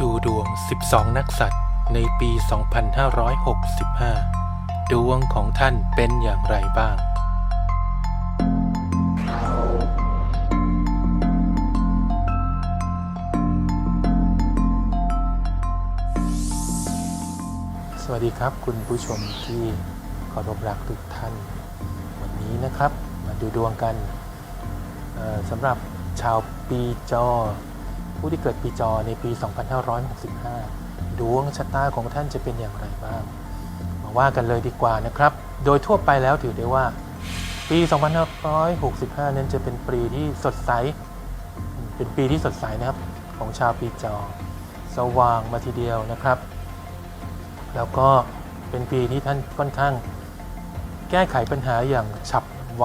ดูดวง 12 นักสัตว์ในปี 2565 ดวงของท่านเป็นอย่างไรบ้าง สวัสดีครับคุณผู้ชมที่เคารพรักทุกท่าน วันนี้นะครับมาดูดวงกันเอ่อสำหรับชาวปีจอ ผู้ที่เกิดปีจอในปี 2565 ดวงชะตาของท่านจะเป็นอย่างไรบ้าง มาว่ากันเลยดีกว่านะครับ โดยทั่วไปแล้วถือได้ว่า ปี 2565 นั้นจะเป็นปีที่สดใส เป็นปีที่สดใสนะครับของชาวปีจอ สว่างมาทีเดียวนะครับ แล้วก็เป็นปีที่ท่านค่อนข้าง แก้ไขปัญหาอย่างฉับไว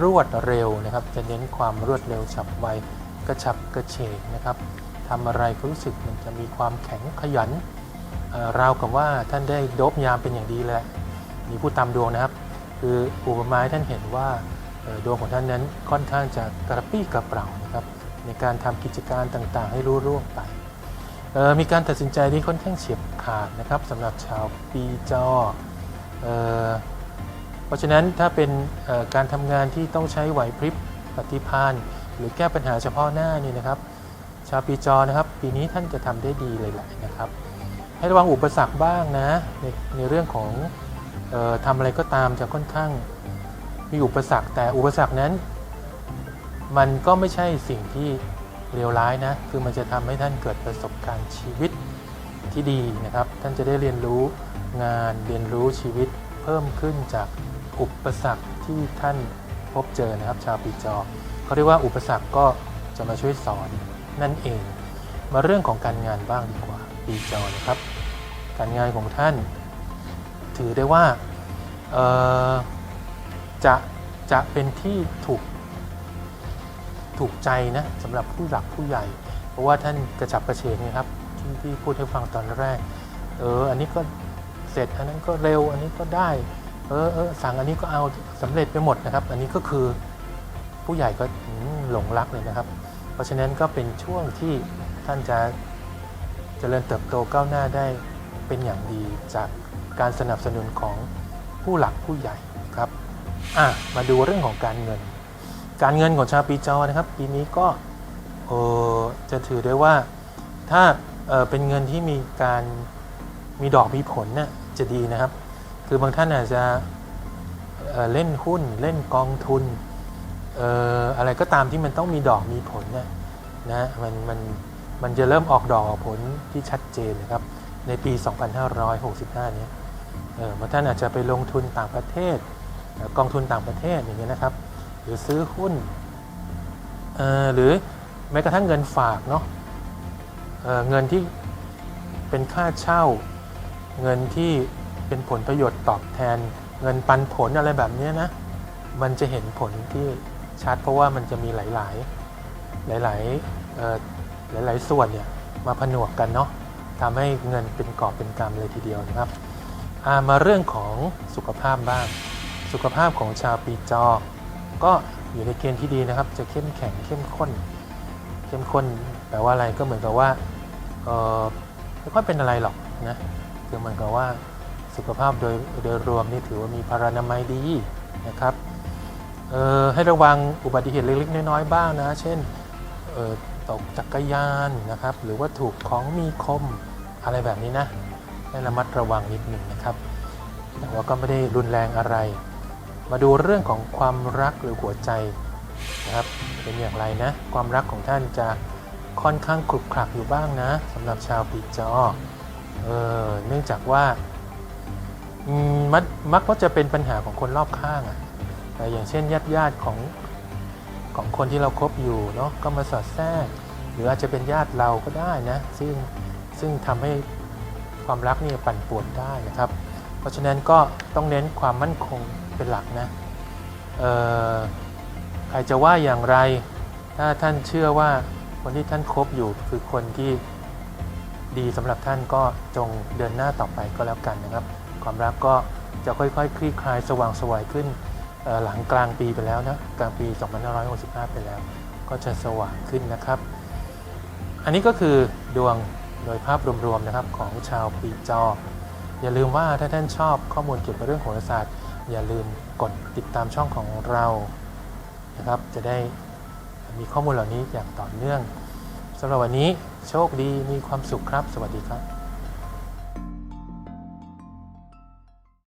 รวดเร็วนะครับ จะเน้นความรวดเร็วฉับไว กระฉับกระเฉงนะครับทำอะไรก็รู้สึกมันจะมีความแข็งขยันเราวกับว่าท่านได้โดบยามเป็นอย่างดีเลยมีผู้ตามดวงนะครับ คืออุปมาให้ท่านเห็นว่าดวงของท่านนั้นค่อนข้างจะกระปรี้กระเปร่านะครับในการทำกิจการต่างๆ ให้รู้ร่วงไป มีการตัดสินใจที่ค่อนข้างเฉียบขาดนะครับสำหรับชาวปีจอเอ่อเพราะฉะนั้นถ้าเป็นการทำงานที่ต้องใช้ไหวพริบปฏิภาณ หรือแก้ปัญหาเฉพาะหน้านี่นะครับ ชาวปีจอนะครับ ปีนี้ท่านจะทำได้ดีเลยแหละนะครับ ให้ระวังอุปสรรคบ้างนะ ในในเรื่องของออทำอะไรก็ตามจะค่อนข้างมีอุปสรรค แต่อุปสรรคนั้น มันก็ไม่ใช่สิ่งที่เลวร้ายนะ คือมันจะทำให้ท่านเกิดประสบการณ์ชีวิตที่ดีนะครับ ท่านจะได้เรียนรู้งานเรียนรู้ชีวิตเพิ่มขึ้นจากอุปสรรคที่ท่านพบเจอนะครับ ชาวปีจอ เขาเรียกว่าอุปสรรคก็จะมาช่วยสอนนั่นเอง มาเรื่องของการงานบ้างดีกว่าปีจอนะครับ การงานของท่าน ถือได้ว่าจะจะเป็นที่ถูกถูกใจนะสำหรับผู้หลักผู้ใหญ่ เพราะว่าท่านกระฉับกระเฉงนะครับที่ที่พูดให้ฟังตอนแรก เอออันนี้ก็เสร็จอันนั้นก็เร็วอันนี้ก็ได้ เออเออสั่งอันนี้ก็เอาสำเร็จไปหมดนะครับ อันนี้ก็คือ ผู้ใหญ่ก็หลงรักเลยนะครับ เพราะฉะนั้นก็เป็นช่วงที่ท่านจะเจริญเติบโตก้าวหน้าได้เป็นอย่างดีจากการสนับสนุนของผู้หลักผู้ใหญ่ครับอะมาดูเรื่องของการเงิน การเงินของชาวปีจอนะครับ ปีนี้ก็เออจะถือได้ว่าถ้าเออเป็นเงินที่มีการมีดอกมีผลเนี่ยจะดีนะครับ คือบางท่านอาจจะเเล่นหุ้นเล่นกองทุน อออะไรก็ตามที่มันต้องมีดอกมีผลเนี่ยนะมันมันมันจะเริ่มออกดอกออกผลที่ชัดเจนนะครับในปี 2565เนี้เออบางท่านอาจจะไปลงทุนต่างประเทศ กองทุนต่างประเทศอย่างเงี้ยนะครับ หรือซื้อหุ้นเออหรือแม้กระทั่งเงินฝากเนาะเออเงินที่เป็นค่าเช่า เงินที่เป็นผลประโยชน์ตอบแทน เงินปันผลอะไรแบบเนี้ยนะ มันจะเห็นผลที่ ชัดเพราะว่ามันจะมีหลาย ๆ หลายๆหลาย ๆ ส่วนเนี่ยมาผนวกกันเนาะทำให้เงินเป็นกอบเป็นกำเลยทีเดียวนะครับามาเรื่องของสุขภาพบ้าง สุขภาพของชาวปีจอ ก็อยู่ในเกณฑ์ที่ดีนะครับ จะเข้มแข็งเข้มข้น เข้มข้นแปลว่าอะไรก็เหมือนกับว่าไม่ค่อยเป็นอะไรหรอกนะคือเหมือนกับว่าสุขภาพโดยโดยรวมนี่ถือว่ามีพารานามัยดีนะครับ ให้ระวังอุบัติเหตุเล็กๆ น้อยๆ บ้างนะ เช่นออตกจักรยานนะครับ หรือว่าถูกของมีคมอะไรแบบนี้นะให้ระมัดระวังนิดหนึ่งนะครับ แต่ว่าก็ไม่ได้รุนแรงอะไร มาดูเรื่องของความรักหรือหัวใจนะครับ เป็นอย่างไรนะ ความรักของท่านจะค่อนข้างขรุกขลักอยู่บ้างนะสำหรับชาวปีจอเออเนื่องจากว่ามักมักก็จะเป็นปัญหาของคนรอบข้างอะ อย่างเช่นญาติญาติของของคนที่เราคบอยู่เนาะก็มาสอดแทรก หรืออาจจะเป็นญาติเราก็ได้นะ ซึ่งซึ่งทำให้ความรักนี่ปั่นป่วนได้นะครับ เพราะฉะนั้นก็ต้องเน้นความมั่นคงเป็นหลักนะใครจะว่าอย่างไร ถ้าท่านเชื่อว่าคนที่ท่านคบอยู่คือคนที่ดีสำหรับท่านก็จงเดินหน้าต่อไปก็แล้วกันนะครับ ความรักก็จะค่อยๆคลี่คลายสว่างไสวยขึ้น หลังกลางปีไปแล้วนะกลางปี 2565 ไปแล้ว ก็จะสว่างขึ้นนะครับ อันนี้ก็คือดวงโดยภาพรวมๆนะครับของชาวปีจอ อย่าลืมว่าถ้าท่านชอบข้อมูลเกี่ยวกับเรื่องโหราศาสตร์ อย่าลืมกดติดตามช่องของเรานะครับ จะได้มีข้อมูลเหล่านี้อย่างต่อเนื่องสำหรับวันนี้โชคดีมีความสุขครับ สวัสดีครับ